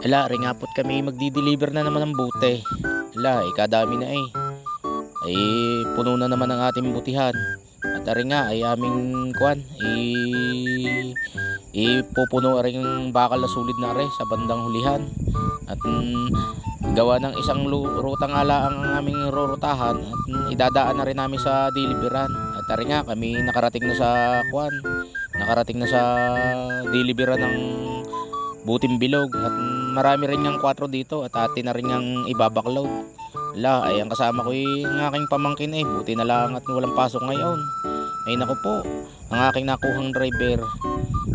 Ala, ringapot kami magdi-deliver na naman ng bute. Ala, eh, kadami na eh. Ay, puno na naman ang ating butihan. At ari nga, ay aming kuan, i ipupuno rin ang bakal na sulid na are sa bandang hulihan. At mm, gawa ng isang lu- rutang ala ang aming rurutahan at mm, idadaan na rin namin sa deliveran. At ari nga, kami nakarating na sa kuan, nakarating na sa deliveran ng buting bilog at marami rin niyang 4 dito at atin na rin niyang ibabaklaw. La, ay ang kasama ko yung aking pamangkin eh. Buti na lang at walang pasok ngayon. Ay naku po, ang aking nakuhang driver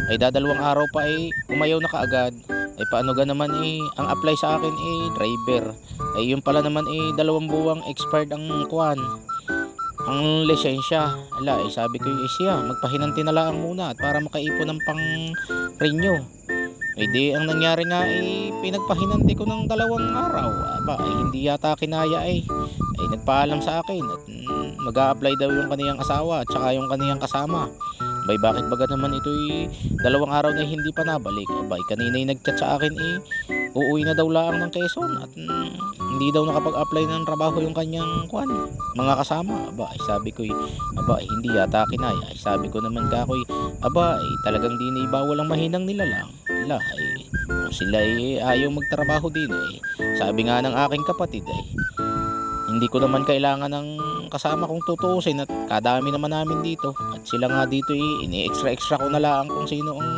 ay dadalawang araw pa ay umayaw na kaagad. Ay paano ga naman eh, ang apply sa akin eh, driver. Ay yun pala naman eh, dalawang buwang expired ang kuan. Ang lisensya. Ala, ay sabi ko eh siya, magpahinanti na lang muna at para makaipon ng pang renew. Eh di, ang nangyari nga eh, pinagpahinanti ko ng dalawang araw. Aba, ay hindi yata kinaya eh. Ay nagpaalam sa akin at mm, mag apply daw yung kaniyang asawa at saka yung kaniyang kasama. Bay, bakit baga naman ito eh, dalawang araw na hindi pa nabalik. Aba, ay kanina yung nagchat sa akin eh, uuwi na daw lang ng Quezon at mm, hindi daw nakapag-apply ng trabaho yung kanyang kwan, mga kasama. Aba, ay sabi ko aba, ay hindi yata kinaya. Ay sabi ko naman ka ko eh, aba, ay talagang di na ang mahinang nila lang. Ala, ay kung sila ay ayaw magtrabaho din eh. Sabi nga ng aking kapatid ay hindi ko naman kailangan ng kasama kong tutuusin at kadami naman namin dito. At sila nga dito eh, ini-extra-extra ko na lang kung sino ang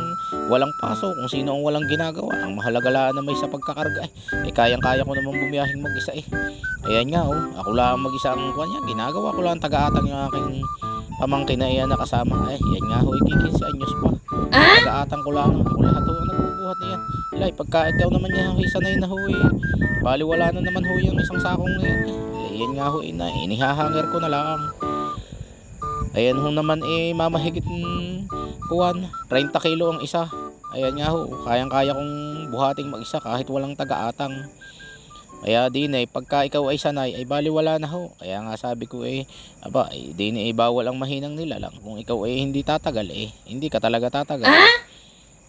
walang pasok, kung sino ang walang ginagawa. Ang mahalaga lang na may sa pagkakarga eh. Eh kayang-kaya ko naman bumiyahing mag-isa eh. Ayan nga oh, ako lang mag-isa ang kanya. Ginagawa ko lang taga-atang yung aking pamangkin na iyan na kasama. Eh, yan nga ho, ikikinsi anyos pa. Taga-atang ko lang. Ako lahat ho ang nagbubuhat niya. Lay, pagka ikaw naman niya ho, sanay na ho eh. Bali wala na naman ho yung isang sakong eh. Eh, yan nga ho, ina, inihahanger ko na lang. Ayan ho naman eh, mamahigit kuwan, 30 kilo ang isa. Ayan nga ho, kayang-kaya kong buhating mag-isa kahit walang taga-atang. Kaya din eh, pagka ikaw ay sanay, ay bali wala na ho. Kaya nga sabi ko eh, aba, eh, din eh, bawal ang mahinang nila lang. Kung ikaw ay hindi tatagal eh, hindi ka talaga tatagal.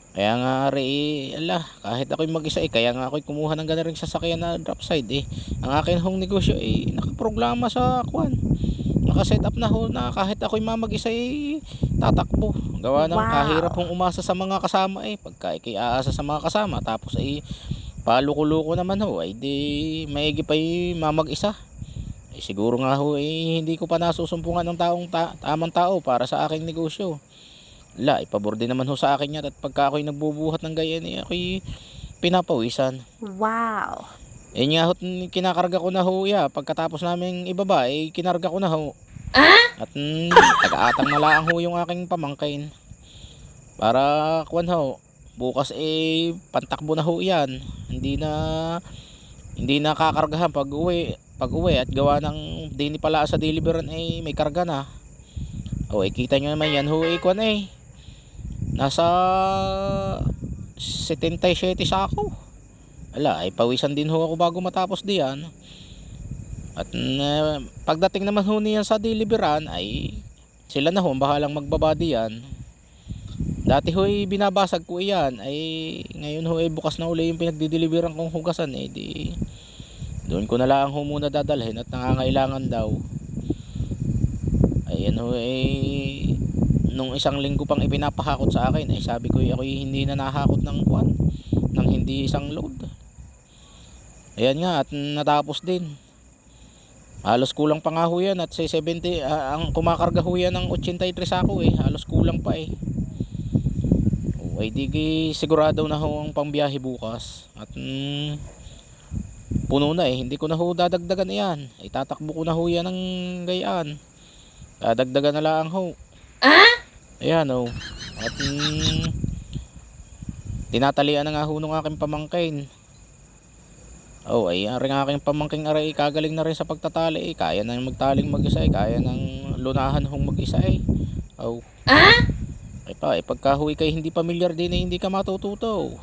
Kaya nga eh, ala, kahit ako'y mag-isa eh, kaya nga ako'y kumuha ng gano'n sasakyan na drop side eh. Ang akin hong negosyo eh, nakaprograma sa kwan. Nakaset up na ho na kahit ako'y mamag-isa eh, tatakbo. Gawa ng Wow. kahirap hong umasa sa mga kasama eh. Pagka ikay aasa sa mga kasama, tapos ay paluko-luko naman ho, ay di maigi pa yung mamag-isa. Eh, siguro nga ho eh, hindi ko pa nasusumpungan ng taong ta- tamang tao para sa aking negosyo. La, ipabor din naman ho sa akin yan at pagka ako'y nagbubuhat ng ganyan eh, ako'y pinapawisan. Wow. Eh nga ho, kinakarga ko na ho ya. Pagkatapos namin ibaba, eh kinarga ko na ho. At mm, taga-atang na lang ho yung aking pamangkin. Para kuwan ho, bukas eh pantakbo na ho yan. Hindi na hindi na kakargahan pag uwi. Pag uwi at gawa ng di ni pala sa deliveran eh may karga na. O eh kita nyo naman yan ho eh kuwan eh. Nasa 77 sako. Ala, ay pawisan din ho ako bago matapos diyan. At mm, pagdating naman ho niyan sa deliveran ay sila na ho ang bahalang magbaba diyan. Dati ho ay binabasag ko iyan ay ngayon ho ay bukas na uli yung pinagdideliveran kong hugasan eh di doon ko na lang ho muna dadalhin at nangangailangan daw. Ayan ho eh nung isang linggo pang ipinapahakot sa akin ay sabi ko ako hindi na nahakot ng kwan ng hindi isang load. Ayan nga at natapos din. Halos kulang pa nga ho yan at sa 70 ah, ang kumakarga ho yan ng 83 sako eh. Halos kulang pa eh. O, ay di sigurado na ho ang pangbiyahe bukas. At mm, puno na eh. Hindi ko na ho dadagdagan yan. Itatakbo ko na ho yan ng gayaan. Dadagdagan na lang ho. Ayan oh. At mm, tinatalian na nga ho ng aking pamangkin. Oh, ay ang aking pamangking aray kagaling na rin sa pagtatali eh. Kaya nang magtaling mag-isa eh. Kaya nang lunahan hong mag-isa eh. Oh. Ay pa, eh pagka huy kay hindi pamilyar din eh, hindi ka matututo.